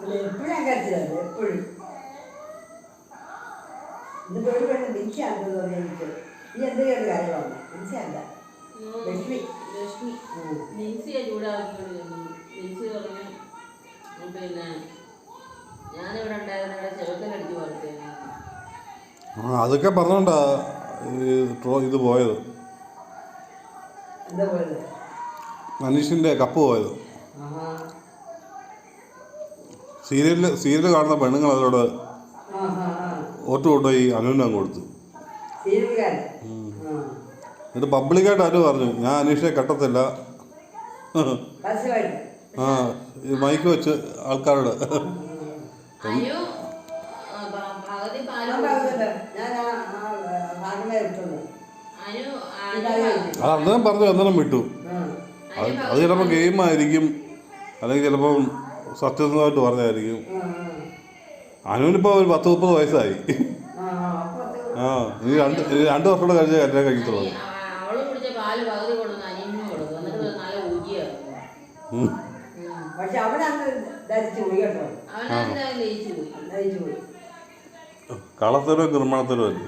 എപ്പോഴും ഞാൻ കരച്ചിലാണ് എപ്പോഴും. എന്നിട്ട് ഒരു പെണ്ണ് ബിൻസിയാണെന്ന് പറഞ്ഞു എനിക്ക് നീ എന്തെങ്കിലും കാര്യമാണ് ബിൻസിയല്ല ലക്ഷ്മി. ലക്ഷ്മി. ഉം. ലിൻസിയെ ചൂടാക്കിക്കൊണ്ട് ചെന്നു ലിൻസി പറഞ്ഞു പിന്നെ ഞാനിവിടെ ഉണ്ടായിരുന്ന ചെറുക്കനടിച്ച് വളർത്തിയാണ് ആ അതൊക്കെ പറഞ്ഞോണ്ടാ ഈ ട്രോ ഇത് പോയത്. മനീഷിന്റെ കപ്പ് പോയത്. ആഹാ. സീരിയലിൽ സീരിയൽ കാണുന്ന പെണ്ണുങ്ങൾ അതിലൂടെ ഓട്ട് കൊണ്ടുപോയി അനുവിന് അങ്ങ് കൊടുത്തു. എന്നിട്ട് പബ്ലിക്കായിട്ട് അനു പറഞ്ഞു ഞാൻ അനീഷിനെ കെട്ടത്തില്ല. ആ മൈക്ക് വെച്ച് ആൾക്കാരോട്. അത് അന്നേരം പറഞ്ഞു അന്നേരം വിട്ടു. അത് ചിലപ്പോൾ ഗെയിമായിരിക്കും. അല്ലെങ്കിൽ ചിലപ്പം സത്യസന്ധമായിട്ട് പറഞ്ഞായിരിക്കും അനുവിനിപ്പോൾ ഒരു പത്ത് മുപ്പത് വയസ്സായി. ആ ഇനി രണ്ട് ഇനി രണ്ട് വർഷം കൂടെ കഴിഞ്ഞ് കല്യാണം കഴിക്കത്തുള്ളൂ. കളത്തിലോ നിർമ്മാണത്തിലോ അല്ലേ?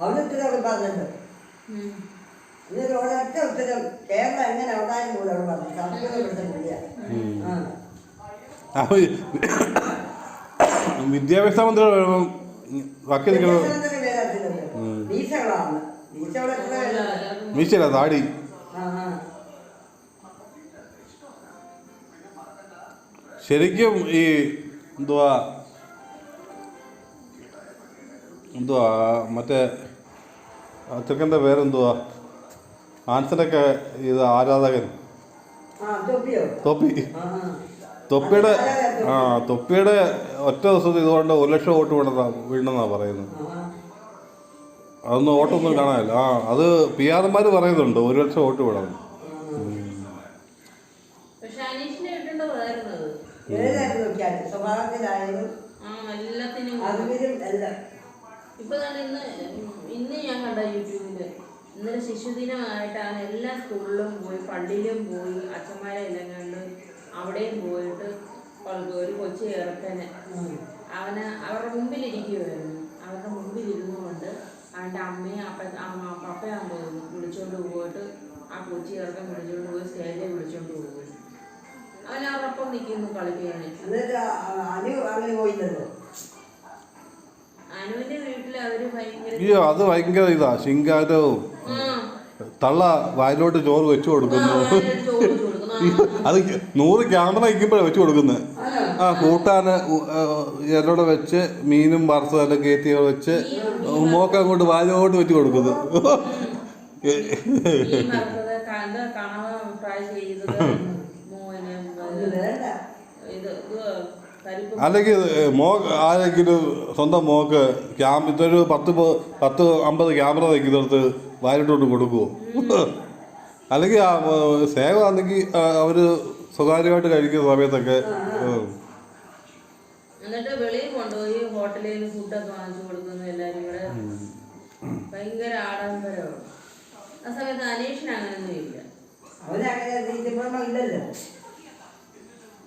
അവിടെ പറഞ്ഞിട്ടുണ്ട്. ഇതിൽ ഒരൊറ്റ ഉത്തരം. കേരളം എങ്ങനെ ഉണ്ടായാലും കൂടെ അവിടെ പറഞ്ഞു സംസ്കൃതം പഠിച്ച പുള്ളിയാണ് ആ. അപ്പോൾ വിദ്യാഭ്യാസ മന്ത്രി ബാക്കി മീശല താടി. ശരിക്കും ഈ എന്തുവാ? എന്തുവാ മറ്റേ ആ ചെറുക്കന്റെ പേരെന്തുവാ? ആൻസനൊക്കെ ഇത് ആരാധകൻ. തൊപ്പി. തൊപ്പിയുടെ ആ തൊപ്പിയുടെ ഒറ്റ ദിവസത്തിൽ ഇതുകൊണ്ട് ഒരു ലക്ഷം വോട്ട് വീണെന്നാ വീണെന്നാ പറയുന്നത്. അതൊന്നും വോട്ടൊന്നും കാണാനില്ല. ആ അത് പി ആർമാർ പറയുന്നുണ്ട് ഒരു ലക്ഷം വോട്ട് വീണെന്ന് സ്വഭാവത്തിലായാലും അതിലും എല്ലാം. ഇപ്പൊ തന്നെ ഇന്ന് ഇന്ന് ഞാൻ കണ്ട യൂട്യൂബിൽ ഇന്നലെ ശിശുദിനമായിട്ടാണ് എല്ലാ സ്കൂളിലും പോയി പള്ളിയിലും പോയി അച്ഛന്മാരെ എല്ലാം കണ്ട് അവിടെയും പോയിട്ട് ഒരു കൊച്ചു ചേർക്കനെ അവന് അവരുടെ മുമ്പിൽ ഇരിക്കുമായിരുന്നു അവരുടെ മുമ്പിലിരുന്നു കൊണ്ട് അവന്റെ അമ്മയും അപ്പ അമ്മ പപ്പയാന്ന് തോന്നുന്നു വിളിച്ചോണ്ട് പോയിട്ട് ആ കൊച്ചു ചേർക്കൻ വിളിച്ചോണ്ട് പോയി സ്റ്റേജിൽ വിളിച്ചോണ്ട് പോകും അവൻ അവരൊപ്പം നിൽക്കുന്നു കളിക്കുകയാണ് എന്നിട്ട് അയ്യോ അത് ഭയങ്കര ഇതാ ശിങ്കാരവും. തള്ള വായിലോട്ട് ചോറ് വെച്ചു കൊടുക്കുന്നു. അത് നൂറ് ക്യാമറ ഇരിക്കുമ്പോഴാണ് വെച്ചു കൊടുക്കുന്നത് ആ കൂട്ടാന് എല്ലോടെ വെച്ച് മീനും വറുത്തതല്ല എല്ലാം കയറ്റി വെച്ച് മോക്ക അങ്ങോട്ട് വായിലോട്ട് വെച്ചു കൊടുക്കുന്നു. ഇത് അല്ലെങ്കിൽ മോ ആരെങ്കിലും സ്വന്തം മോക്ക് ക്യാമ ഇതൊരു പത്ത് പ- പത്ത് അമ്പത് ക്യാമറ വയ്ക്കുന്നിടത്ത് വാരിട്ടോട്ട് കൊടുക്കുമോ അല്ലെങ്കിൽ സേവ ആണെങ്കിൽ അവർ സ്വകാര്യമായിട്ട് കഴിക്കുന്ന സമയത്തൊക്കെ. എന്നിട്ട് വെളിയിൽ കൊണ്ടുപോയി ഹോട്ടലിൽ നിന്ന് ഫുഡൊക്കെ വാങ്ങിച്ചു കൊടുക്കുന്നു എല്ലാവരും. കൂടെ ഭയങ്കര ആഡംബരമാണ്. ആ സമയത്ത് അനീഷിന് അങ്ങനെയൊന്നും ഇല്ല. അവരങ്ങനെ ഇല്ലല്ലോ.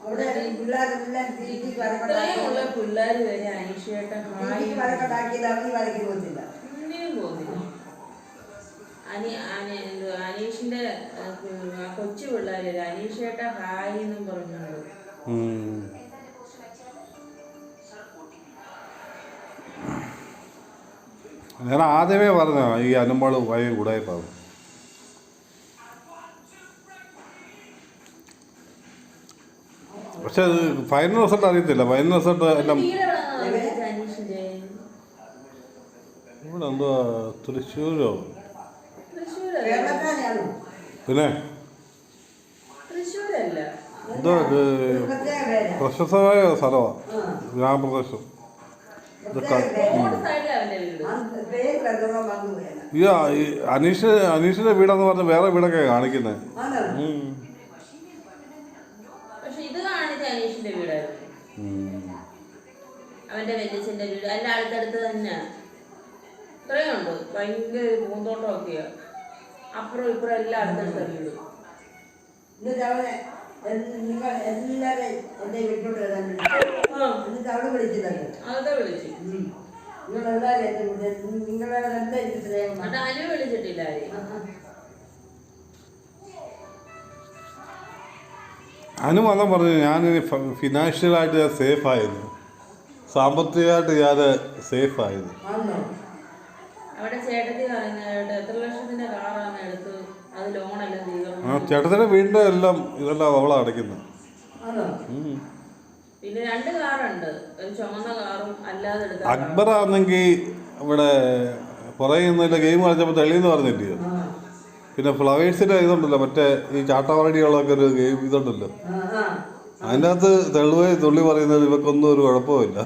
അവിടെ പിള്ളേരെല്ലാം തീറ്റി ഇത്രയും ഉള്ള പിള്ളേർ വരെ അനീഷേട്ടൻ ഹായ് വരക്കട്ടാക്കിയത് അവന് വരയ്ക്ക് പോകത്തില്ല. ഒന്നിനും പോകുന്നില്ല അനി അനി എന്ത് അനീഷിന്റെ ആ, കൊച്ചു പിള്ളേര് അനീഷേട്ട ഹായ് എന്നും പറഞ്ഞോണ്ട് ഉം. ഞാൻ ആദ്യമേ പറഞ്ഞ ഈ അനുമ്പോൾ ഭയ കൂടായിപ്പാണ് പക്ഷെ അത് ഫൈനൽ റിസൾട്ട് അറിയത്തില്ല. ഫൈനൽ റിസൾട്ട് എല്ലാം ഇവിടെ എന്തുവാ തൃശ്ശൂരോ? പിന്നെ? എന്തോ ഇത് പ്രശസ്തമായ സ്ഥലമാണ് ആ. ഗ്രാമപ്രദേശം അനീഷ് അനീഷിന്റെ വീടെന്ന് പറഞ്ഞ വേറെ വീടൊക്കെ കാണിക്കുന്നത് അനീഷിന്റെ വീടായിരുന്നു. അവന്റെ വെല്ലിച്ചന്റെ വീട്. അല്ല അടുത്തടുത്ത് തന്നെ. ഇത്രയും ഉണ്ട്? ഭയങ്കര പൂന്തോട്ടമൊക്കെയാ. അപ്പുറം ഇപ്പുറം എല്ലാം അടുത്തടുത്ത വീട്. എന്നിട്ട് നിങ്ങൾ എല്ലാവരെയും വീട്ടിലോട്ട് വരാൻ അവിടെ വിളിക്കുന്നുണ്ട് അതൊക്കെ വിളിച്ചു. നിങ്ങളെല്ലാവരും എന്റെ വീട്ടിൽ നിങ്ങളെല്ലാം എനിക്ക് സ്നേഹം വിളിച്ചിട്ടില്ല അനു വന്നാൽ പറഞ്ഞു ഞാൻ ഫിനാൻഷ്യലായിട്ട് ഞാൻ സേഫ് ആയിരുന്നു. സാമ്പത്തികമായിട്ട് ഞാൻ സേഫ് ആയിരുന്നു. അവിടെ ചേട്ടത്തി പറയുന്നത് എത്ര ലക്ഷത്തിന്റെ കാറാണ് എടുത്ത്? അത് ലോണെല്ലാം ആ ചേട്ടത്തിന്റെ ചേട്ടത്തിന്റെ വീടിന്റെ എല്ലാം ഇതെല്ലാം അവളാണ് അടയ്ക്കുന്നത്. ആണോ പിന്നെ രണ്ട് കാറുണ്ട്. ഒരു ചുമന്ന കാറും അല്ലാതെ എടുത്ത കാറും. അക്ബർ ആണെങ്കിൽ ഇവിടെ പുറകെ നിന്നില്ല ഗെയിം കളിച്ചപ്പോൾ തെളിയെന്ന് പറഞ്ഞില്ലയോ ആ. പിന്നെ ഫ്ലവേഴ്സിന്റെ ഇതുണ്ടല്ലോ മറ്റേ ഈ ചാട്ടവാടികളൊക്കെ ഒരു ഗെയിം ഇതുണ്ടല്ലോ. അതിന്റെ അകത്ത് തെളിവായി തുള്ളി പറയുന്നത് ഇവക്കൊന്നും ഒരു കുഴപ്പമില്ല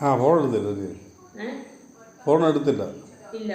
ആ ഫോൺ എടുത്തില്ല നീ ഫോൺ എടുത്തില്ല. ഇല്ല.